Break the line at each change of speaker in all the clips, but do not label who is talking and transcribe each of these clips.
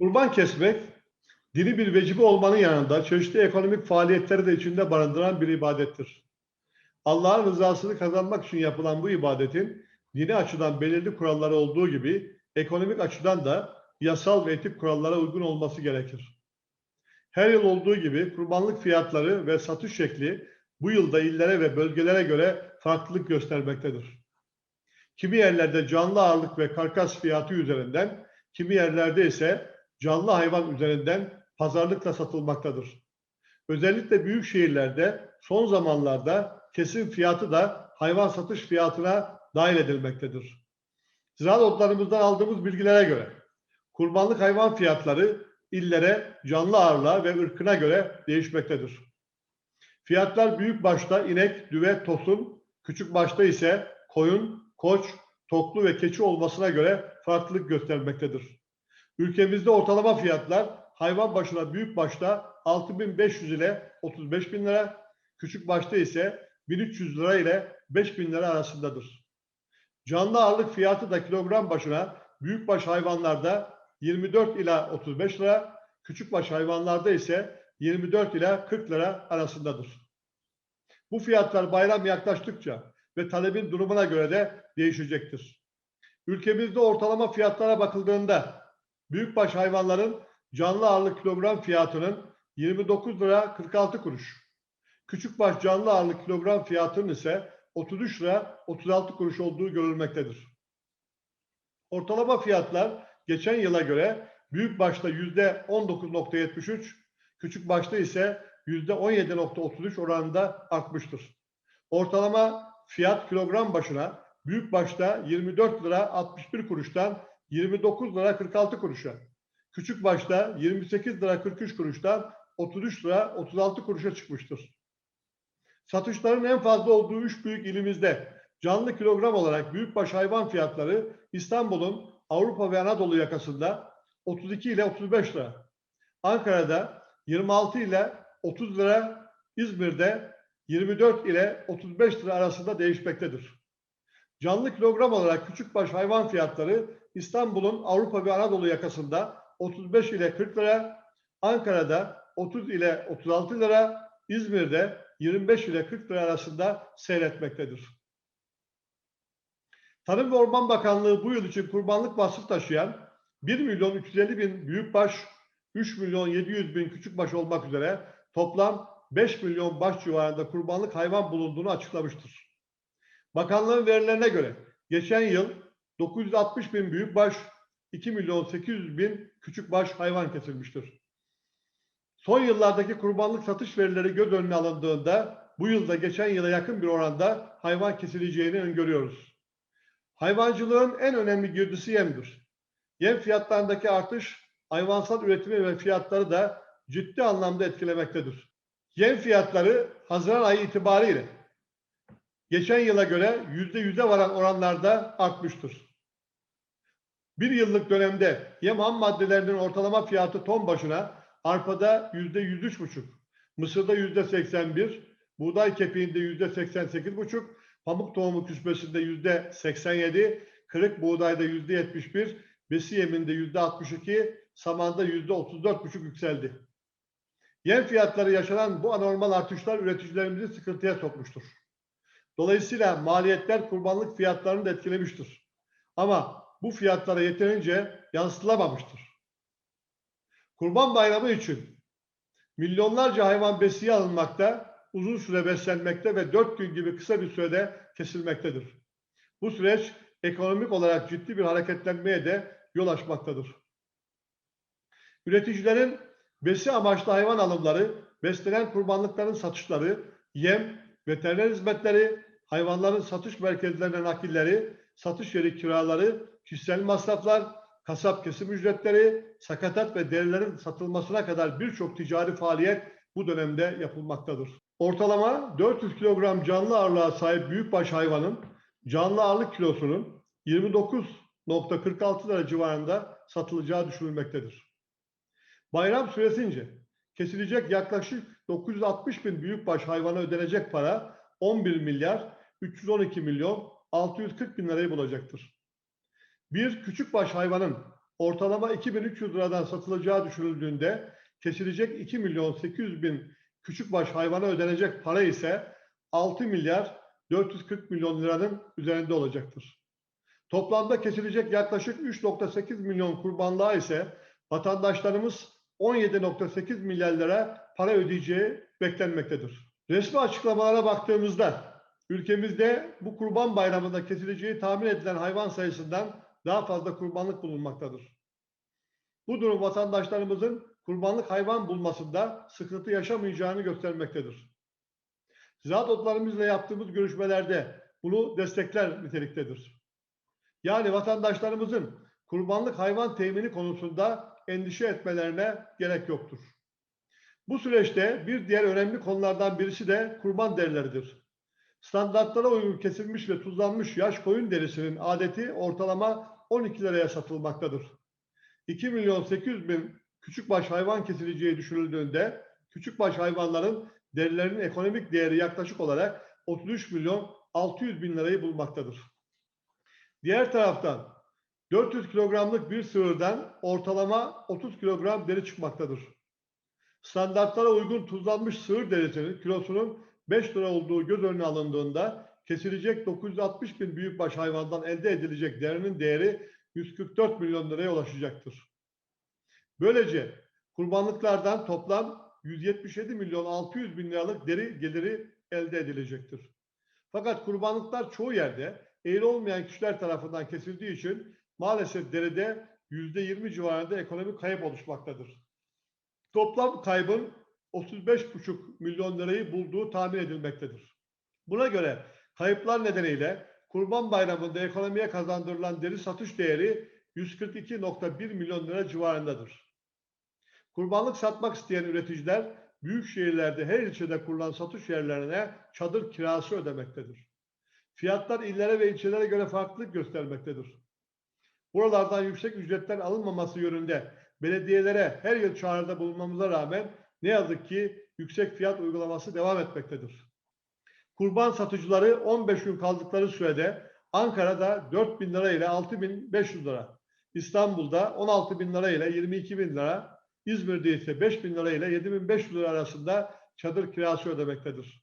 Kurban kesmek, dini bir vecibe olmanın yanında çeşitli ekonomik faaliyetleri de içinde barındıran bir ibadettir. Allah'ın rızasını kazanmak için yapılan bu ibadetin dini açıdan belirli kuralları olduğu gibi ekonomik açıdan da yasal ve etik kurallara uygun olması gerekir. Her yıl olduğu gibi kurbanlık fiyatları ve satış şekli bu yılda illere ve bölgelere göre farklılık göstermektedir. Kimi yerlerde canlı ağırlık ve karkas fiyatı üzerinden, kimi yerlerde ise canlı hayvan üzerinden pazarlıkla satılmaktadır. Özellikle büyük şehirlerde son zamanlarda kesim fiyatı da hayvan satış fiyatına dahil edilmektedir. Ziraat otlarımızdan aldığımız bilgilere göre kurbanlık hayvan fiyatları illere, canlı ağırlığa ve ırkına göre değişmektedir. Fiyatlar büyük başta inek, düve, tosun, küçük başta ise koyun, koç, toklu ve keçi olmasına göre farklılık göstermektedir. Ülkemizde ortalama fiyatlar hayvan başına büyük başta 6500 ile 35 bin lira, küçük başta ise 1300 lira ile 5000 lira arasındadır. Canlı ağırlık fiyatı da kilogram başına büyükbaş hayvanlarda 24 ila 35 lira, küçükbaş hayvanlarda ise 24 ila 40 lira arasındadır. Bu fiyatlar bayram yaklaştıkça ve talebin durumuna göre de değişecektir. Ülkemizde ortalama fiyatlara bakıldığında büyükbaş hayvanların canlı ağırlık kilogram fiyatının 29 lira 46 kuruş, küçükbaş canlı ağırlık kilogram fiyatının ise 33 lira 36 kuruş olduğu görülmektedir. Ortalama fiyatlar geçen yıla göre büyük başta yüzde 19.73, küçük başta ise yüzde 17.33 oranında artmıştır. Ortalama fiyat kilogram başına büyük başta 24 lira 61 kuruştan 29 lira 46 kuruşa, küçük başta 28 lira 43 kuruştan 33 lira 36 kuruşa çıkmıştır. Satışların en fazla olduğu üç büyük ilimizde canlı kilogram olarak büyükbaş hayvan fiyatları İstanbul'un Avrupa ve Anadolu yakasında 32 ile 35 lira. Ankara'da 26 ile 30 lira, İzmir'de 24 ile 35 lira arasında değişmektedir. Canlı kilogram olarak küçükbaş hayvan fiyatları İstanbul'un Avrupa ve Anadolu yakasında 35 ile 40 lira, Ankara'da 30 ile 36 lira, İzmir'de 25 ile 40 lira arasında seyretmektedir. Tarım ve Orman Bakanlığı bu yıl için kurbanlık vasfı taşıyan 1 milyon 350 bin büyükbaş, 3 milyon 700 bin küçükbaş olmak üzere toplam 5 milyon baş civarında kurbanlık hayvan bulunduğunu açıklamıştır. Bakanlığın verilerine göre geçen yıl 960 bin büyükbaş, 2 milyon 800 bin küçükbaş hayvan kesilmiştir. Son yıllardaki kurbanlık satış verileri göz önüne alındığında bu yılda geçen yıla yakın bir oranda hayvan kesileceğini öngörüyoruz. Hayvancılığın en önemli girdisi yemdir. Yem fiyatlarındaki artış hayvansal üretimi ve fiyatları da ciddi anlamda etkilemektedir. Yem fiyatları Haziran ayı itibariyle geçen yıla göre yüzde yüze varan oranlarda artmıştır. Bir yıllık dönemde yem ham maddelerinin ortalama fiyatı ton başına arpada yüzde yüz üç buçuk, mısırda yüzde seksen bir, buğday kepeğinde yüzde seksen sekiz buçuk, pamuk tohumu küspesinde yüzde seksen yedi, kırık buğdayda yüzde yetmiş bir, besi yeminde yüzde altmış iki, samanda yüzde otuz dört buçuk yükseldi. Yem fiyatları yaşanan bu anormal artışlar üreticilerimizi sıkıntıya sokmuştur. Dolayısıyla maliyetler kurbanlık fiyatlarını da etkilemiştir. Ama bu fiyatlara yeterince yansıtılamamıştır. Kurban Bayramı için milyonlarca hayvan besiye alınmakta, uzun süre beslenmekte ve dört gün gibi kısa bir sürede kesilmektedir. Bu süreç ekonomik olarak ciddi bir hareketlenmeye de yol açmaktadır. Üreticilerin besi amaçlı hayvan alımları, beslenen kurbanlıkların satışları, yem, veteriner hizmetleri, hayvanların satış merkezlerine nakilleri, satış yeri kiraları, kişisel masraflar, kasap kesim ücretleri, sakatat ve derilerin satılmasına kadar birçok ticari faaliyet bu dönemde yapılmaktadır. Ortalama 400 kilogram canlı ağırlığa sahip büyükbaş hayvanın canlı ağırlık kilosunun 29.46 lira civarında satılacağı düşünülmektedir. Bayram süresince kesilecek yaklaşık 960 bin büyükbaş hayvana ödenecek para 11 milyar 312 milyon 640 bin lirayı bulacaktır. Bir küçükbaş hayvanın ortalama 2300 liradan satılacağı düşünüldüğünde kesilecek 2 milyon 800 bin küçükbaş hayvana ödenecek para ise 6 milyar 440 milyon liranın üzerinde olacaktır. Toplamda kesilecek yaklaşık 3.8 milyon kurbanlığa ise vatandaşlarımız 17.8 milyar lira para ödeyeceği beklenmektedir. Resmi açıklamalara baktığımızda ülkemizde bu kurban bayramında kesileceği tahmin edilen hayvan sayısından daha fazla kurbanlık bulunmaktadır. Bu durum vatandaşlarımızın kurbanlık hayvan bulmasında sıkıntı yaşamayacağını göstermektedir. Ziraat otlarımızla yaptığımız görüşmelerde bunu destekler niteliktedir. Yani vatandaşlarımızın kurbanlık hayvan temini konusunda endişe etmelerine gerek yoktur. Bu süreçte bir diğer önemli konulardan birisi de kurban derileridir. Standartlara uygun kesilmiş ve tuzlanmış yaş koyun derisinin adeti ortalama 12 liraya satılmaktadır. 2 milyon 800 bin küçükbaş hayvan kesileceği düşünüldüğünde küçükbaş hayvanların derilerinin ekonomik değeri yaklaşık olarak 33 milyon 600 bin lirayı bulmaktadır. Diğer taraftan 400 kilogramlık bir sığırdan ortalama 30 kilogram deri çıkmaktadır. Standartlara uygun tuzlanmış sığır derisinin kilosunun 5 lira olduğu göz önüne alındığında kesilecek 960 bin büyükbaş hayvandan elde edilecek derinin değeri 144 milyon liraya ulaşacaktır. Böylece kurbanlıklardan toplam 177 milyon 600 bin liralık deri geliri elde edilecektir. Fakat kurbanlıklar çoğu yerde eğri olmayan kişiler tarafından kesildiği için maalesef deride %20 civarında ekonomik kayıp oluşmaktadır. Toplam kaybın 35,5 milyon lirayı bulduğu tahmin edilmektedir. Buna göre kayıplar nedeniyle Kurban Bayramı'nda ekonomiye kazandırılan deri satış değeri 142.1 milyon lira civarındadır. Kurbanlık satmak isteyen üreticiler büyük şehirlerde her ilçede kurulan satış yerlerine çadır kirası ödemektedir. Fiyatlar illere ve ilçelere göre farklılık göstermektedir. Buralardan yüksek ücretler alınmaması yönünde belediyelere her yıl çağrıda bulunmamıza rağmen ne yazık ki yüksek fiyat uygulaması devam etmektedir. Kurban satıcıları 15 gün kaldıkları sürede Ankara'da 4 bin lira ile 6 bin 500 lira, İstanbul'da 16 bin lira ile 22 bin lira, İzmir'de ise 5 bin lira ile 7 bin 500 lira arasında çadır kirası ödemektedir.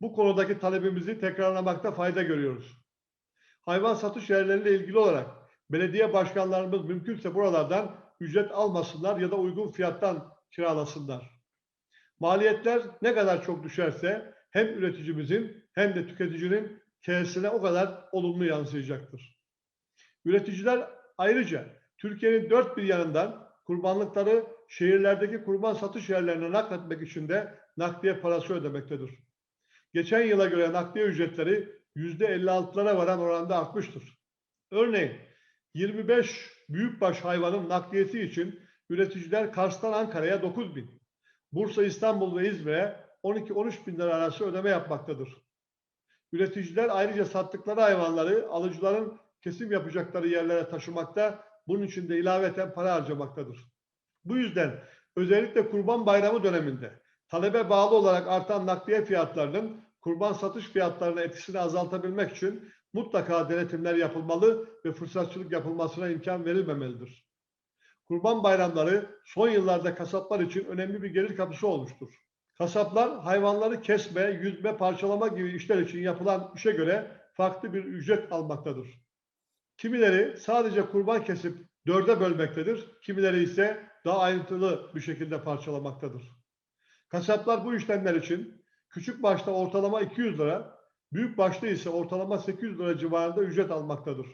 Bu konudaki talebimizi tekrarlamakta fayda görüyoruz. Hayvan satış yerleriyle ilgili olarak belediye başkanlarımız mümkünse buralardan ücret almasınlar ya da uygun fiyattan kiralasınlar. Maliyetler ne kadar çok düşerse hem üreticimizin hem de tüketicinin kesine o kadar olumlu yansıyacaktır. Üreticiler ayrıca Türkiye'nin dört bir yanından kurbanlıkları şehirlerdeki kurban satış yerlerine nakletmek için de nakliye parası ödemektedir. Geçen yıla göre nakliye ücretleri yüzde 56'lara varan oranda artmıştır. Örneğin 25 büyükbaş hayvanın nakliyesi için üreticiler Kars'tan Ankara'ya 9 bin, Bursa, İstanbul ve İzmir'e 12-13 bin lira arası ödeme yapmaktadır. Üreticiler ayrıca sattıkları hayvanları alıcıların kesim yapacakları yerlere taşımakta, bunun için de ilaveten para harcamaktadır. Bu yüzden özellikle Kurban Bayramı döneminde talebe bağlı olarak artan nakliye fiyatlarının kurban satış fiyatlarına etkisini azaltabilmek için mutlaka denetimler yapılmalı ve fırsatçılık yapılmasına imkan verilmemelidir. Kurban bayramları son yıllarda kasaplar için önemli bir gelir kapısı olmuştur. Kasaplar hayvanları kesme, yüzme, parçalama gibi işler için yapılan işe göre farklı bir ücret almaktadır. Kimileri sadece kurban kesip dörde bölmektedir, kimileri ise daha ayrıntılı bir şekilde parçalamaktadır. Kasaplar bu işlemler için küçük başta ortalama 200 lira, büyük başta ise ortalama 800 lira civarında ücret almaktadır.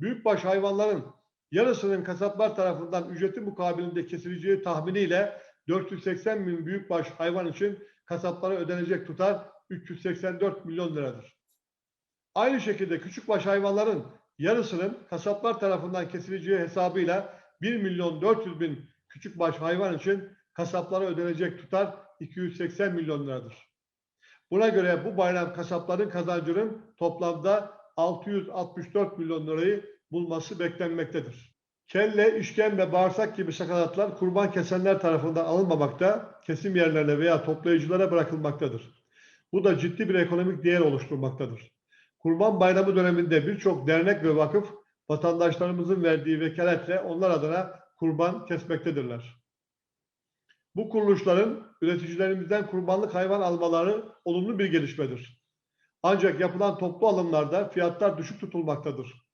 Büyükbaş hayvanların yarısının kasaplar tarafından ücreti mukabilinde kesileceği tahminiyle 480 bin büyükbaş hayvan için kasaplara ödenecek tutar 384 milyon liradır. Aynı şekilde küçükbaş hayvanların yarısının kasaplar tarafından kesileceği hesabıyla 1 milyon 400 bin küçükbaş hayvan için kasaplara ödenecek tutar 280 milyon liradır. Buna göre bu bayram kasapların kazancının toplamda 664 milyon lirayı bulması beklenmektedir. Kelle, işkembe, bağırsak gibi sakatatlar kurban kesenler tarafından alınmamakta, kesim yerlerine veya toplayıcılara bırakılmaktadır. Bu da ciddi bir ekonomik değer oluşturmaktadır. Kurban Bayramı döneminde birçok dernek ve vakıf vatandaşlarımızın verdiği vekaletle onlar adına kurban kesmektedirler. Bu kuruluşların üreticilerimizden kurbanlık hayvan almaları olumlu bir gelişmedir. Ancak yapılan toplu alımlarda fiyatlar düşük tutulmaktadır.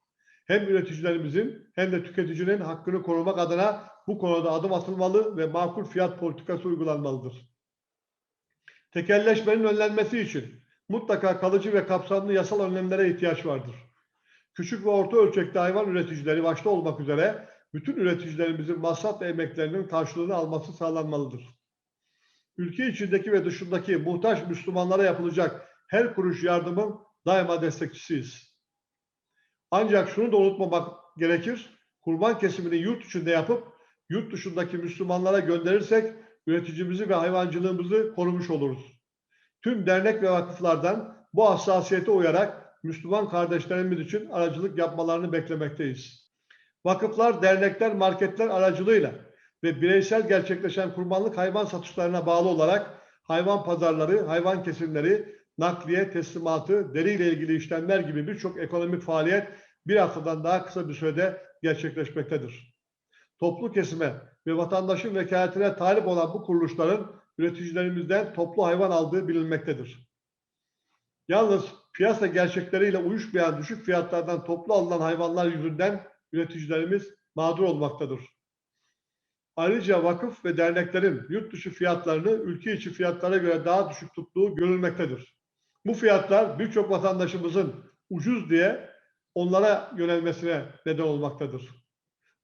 Hem üreticilerimizin hem de tüketicinin hakkını korumak adına bu konuda adım atılmalı ve makul fiyat politikası uygulanmalıdır. Tekelleşmenin önlenmesi için mutlaka kalıcı ve kapsamlı yasal önlemlere ihtiyaç vardır. Küçük ve orta ölçekli hayvan üreticileri başta olmak üzere bütün üreticilerimizin masraf ve emeklerinin karşılığını alması sağlanmalıdır. Ülke içindeki ve dışındaki muhtaç Müslümanlara yapılacak her kuruş yardımın daima destekçisiyiz. Ancak şunu da unutmamak gerekir. Kurban kesimini yurt içinde yapıp yurt dışındaki Müslümanlara gönderirsek üreticimizi ve hayvancılığımızı korumuş oluruz. Tüm dernek ve vakıflardan bu hassasiyete uyarak Müslüman kardeşlerimiz için aracılık yapmalarını beklemekteyiz. Vakıflar, dernekler, marketler aracılığıyla ve bireysel gerçekleşen kurbanlık hayvan satışlarına bağlı olarak hayvan pazarları, hayvan kesimleri, nakliye, teslimatı, deriyle ilgili işlemler gibi birçok ekonomik faaliyet bir haftadan daha kısa bir sürede gerçekleşmektedir. Toplu kesime ve vatandaşın vekaletine talip olan bu kuruluşların üreticilerimizden toplu hayvan aldığı bilinmektedir. Yalnız piyasa gerçekleriyle uyuşmayan düşük fiyatlardan toplu alınan hayvanlar yüzünden üreticilerimiz mağdur olmaktadır. Ayrıca vakıf ve derneklerin yurt dışı fiyatlarını ülke içi fiyatlara göre daha düşük tuttuğu görülmektedir. Bu fiyatlar birçok vatandaşımızın ucuz diye onlara yönelmesine neden olmaktadır.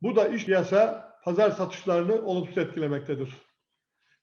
Bu da iş piyasa pazar satışlarını olumsuz etkilemektedir.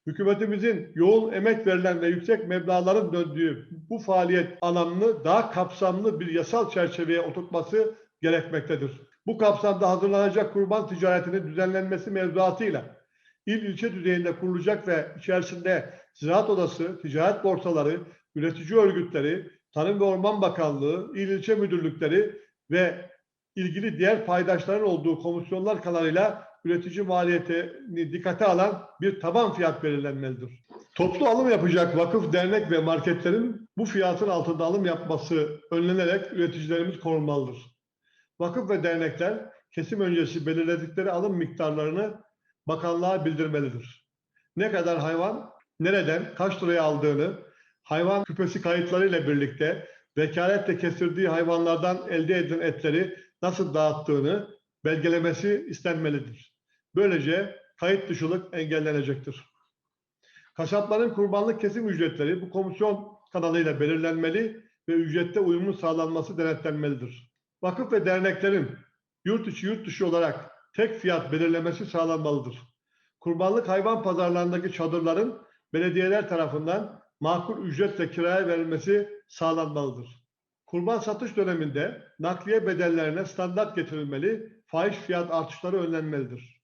Hükümetimizin yoğun emek verilen ve yüksek meblağların döndüğü bu faaliyet alanını daha kapsamlı bir yasal çerçeveye oturtması gerekmektedir. Bu kapsamda hazırlanacak kurban ticaretinin düzenlenmesi mevzuatıyla il ilçe düzeyinde kurulacak ve içerisinde ziraat odası, ticaret borsaları, üretici örgütleri, Tarım ve Orman Bakanlığı, il ilçe müdürlükleri ve ilgili diğer paydaşların olduğu komisyonlar kanalıyla üretici maliyetini dikkate alan bir taban fiyat belirlenmelidir. Toplu alım yapacak vakıf, dernek ve marketlerin bu fiyatın altında alım yapması önlenerek üreticilerimiz korunmalıdır. Vakıf ve dernekler kesim öncesi belirledikleri alım miktarlarını bakanlığa bildirmelidir. Ne kadar hayvan, nereden, kaç liraya aldığını, hayvan küpesi kayıtlarıyla birlikte vekaletle kestirdiği hayvanlardan elde edilen etleri nasıl dağıttığını belgelemesi istenmelidir. Böylece kayıt dışılık engellenecektir. Kasapların kurbanlık kesim ücretleri bu komisyon kanalıyla belirlenmeli ve ücrette uyumun sağlanması denetlenmelidir. Vakıf ve derneklerin yurt içi yurt dışı olarak tek fiyat belirlemesi sağlanmalıdır. Kurbanlık hayvan pazarlarındaki çadırların belediyeler tarafından makul ücretle kiraya verilmesi sağlanmalıdır. Kurban satış döneminde nakliye bedellerine standart getirilmeli, fahiş fiyat artışları önlenmelidir.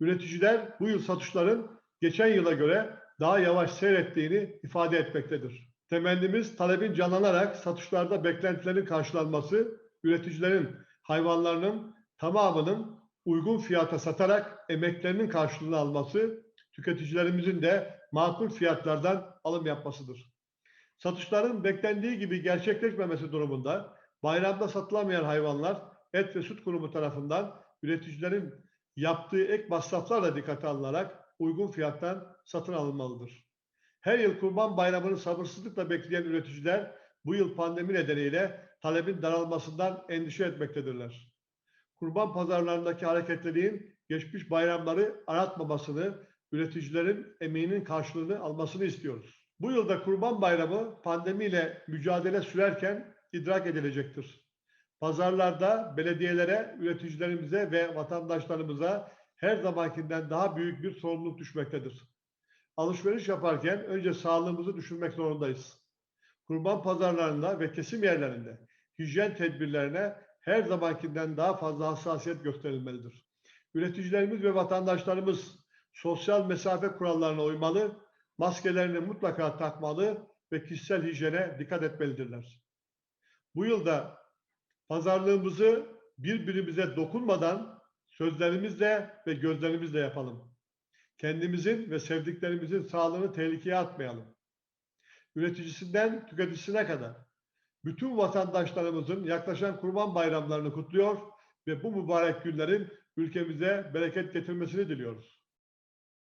Üreticiler bu yıl satışların geçen yıla göre daha yavaş seyrettiğini ifade etmektedir. Temennimiz talebin canlanarak satışlarda beklentilerin karşılanması, üreticilerin hayvanlarının tamamının uygun fiyata satarak emeklerinin karşılığını alması, tüketicilerimizin de makul fiyatlardan alım yapmasıdır. Satışların beklendiği gibi gerçekleşmemesi durumunda bayramda satılamayan hayvanlar Et ve Süt Kurumu tarafından üreticilerin yaptığı ek masraflarla dikkate alınarak uygun fiyattan satın alınmalıdır. Her yıl Kurban Bayramı'nı sabırsızlıkla bekleyen üreticiler bu yıl pandemi nedeniyle talebin daralmasından endişe etmektedirler. Kurban pazarlarındaki hareketliliğin geçmiş bayramları aratmamasını, üreticilerin emeğinin karşılığını almasını istiyoruz. Bu yılda Kurban Bayramı pandemiyle mücadele sürerken idrak edilecektir. Pazarlarda belediyelere, üreticilerimize ve vatandaşlarımıza her zamankinden daha büyük bir sorumluluk düşmektedir. Alışveriş yaparken önce sağlığımızı düşünmek zorundayız. Kurban pazarlarında ve kesim yerlerinde hijyen tedbirlerine her zamankinden daha fazla hassasiyet gösterilmelidir. Üreticilerimiz ve vatandaşlarımız sosyal mesafe kurallarına uymalı, maskelerini mutlaka takmalı ve kişisel hijyene dikkat etmelidirler. Bu yılda pazarlığımızı birbirimize dokunmadan sözlerimizle ve gözlerimizle yapalım. Kendimizin ve sevdiklerimizin sağlığını tehlikeye atmayalım. Üreticisinden tüketicisine kadar bütün vatandaşlarımızın yaklaşan kurban bayramlarını kutluyor ve bu mübarek günlerin ülkemize bereket getirmesini diliyoruz.